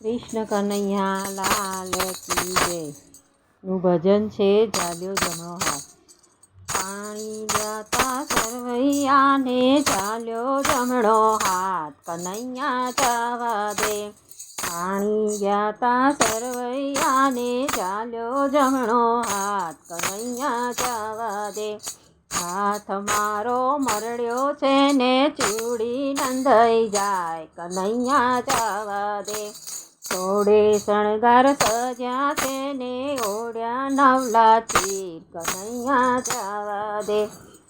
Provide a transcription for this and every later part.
કૃષ્ણ કનૈયા લાલ કી જય. નું ભજન છે જાડ્યો જમણો હાથ પાણી ગાતા સરવૈયાને ચાલ્યો જમણો હાથ. કનૈયા જવા દે. પાણી ગાતા સરવૈયાને ચાલ્યો જમણો હાથ. કનૈયા જવા દે. હાથ મારો મરડ્યો છે ને ચૂડી નંદાઈ જાય. કનૈયા જવા દે. થોડે શણગાર સજ્યા છે ને ઓઢ્યા નવલા ચીર કનૈયા જવા દે.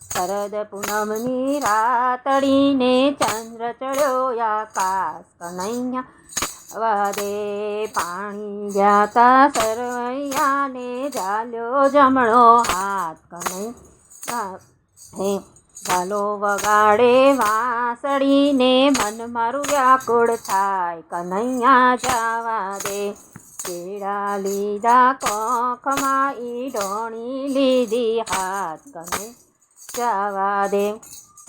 શરદ પૂનમની રાતડીને ચંદ્ર ચડ્યો આકાશ કનૈયા જવા પાણી જાતા સરવૈયાને ઝાલ્યો જમણો હાથ કનૈયા હે. ચાલો વગાડે વાંસળીને મન મારું વ્યાકુળ થાય. કનૈયા જવા દે. કેળા લીધા, કોખમાં ડોણી લીધી હાથ. કનૈ જવા દે.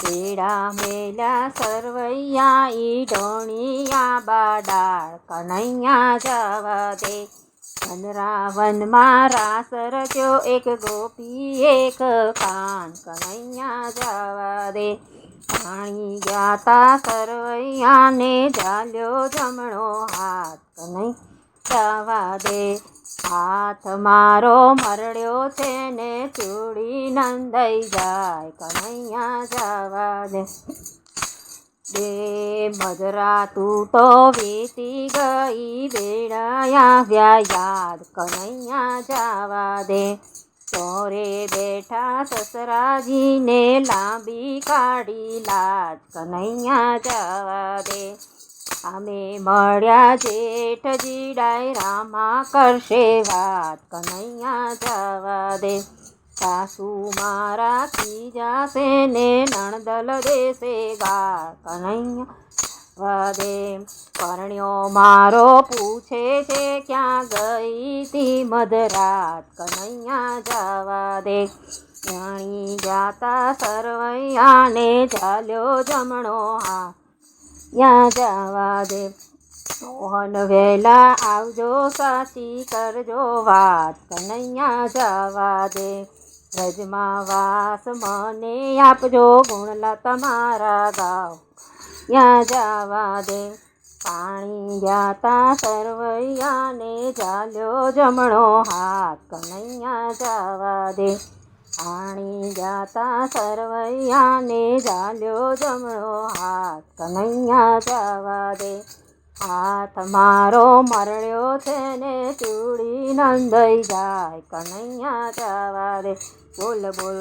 કેળા મેલા, સરવૈયા ઈ ડોણીયા બાડાળ કનૈયા જવા દે. વનરાવનમાં રાસ રચ્યો એક ગોપી, એક કાન કનૈયા જવા દે. પાણી ગાતા સરવૈયાને ઝાલ્યો જમણો હાથ કનૈ જવા દે. હાથ મારો મરડ્યો છે ને ચૂડી નંદાઈ જાય કનૈયા જવા દે. દે મધરા તું તો વીતી ગઈ બેડાયા વ્યા યાદ કનૈયા જવા દે. ચોરે બેઠા સસરાજીને લાંબી કાઢી, લાજ કનૈયા જવા દે. અમે મળ્યા જેઠજી ડાયરામાં કરશે વાત, કનૈયા જવા દે. સાસુ મારા ખીજાશે ને નણદલ દેશે ગા કનૈયા વદે. પરણ્યો મારો પૂછે છે, ક્યાં ગઈ તી મધરાત? કનૈયા જવા દે. જાણી જાતા સરવૈયાને ચાલ્યો જમણો હા યા જવા દે. મોહન વહેલા આવજો, સાચી કરજો વાત. કનૈયા જવા દે. રજમાં વાસ મને આપજો ગુણલા તમારા ગાવ. યા જવા દે. પાણી જાતા સરવૈયાને ચાલ્યો જમણો હાથ. કનૈયા જવા દે. પાણી જાતા સરવૈયાને ચાલ્યો જમણો હાથ. કનૈયા જવા દે. હાથ મારો મરડ્યો છે ને ચૂડી નંદઈ જાય કનૈયા જવા દે. બોલ બોલ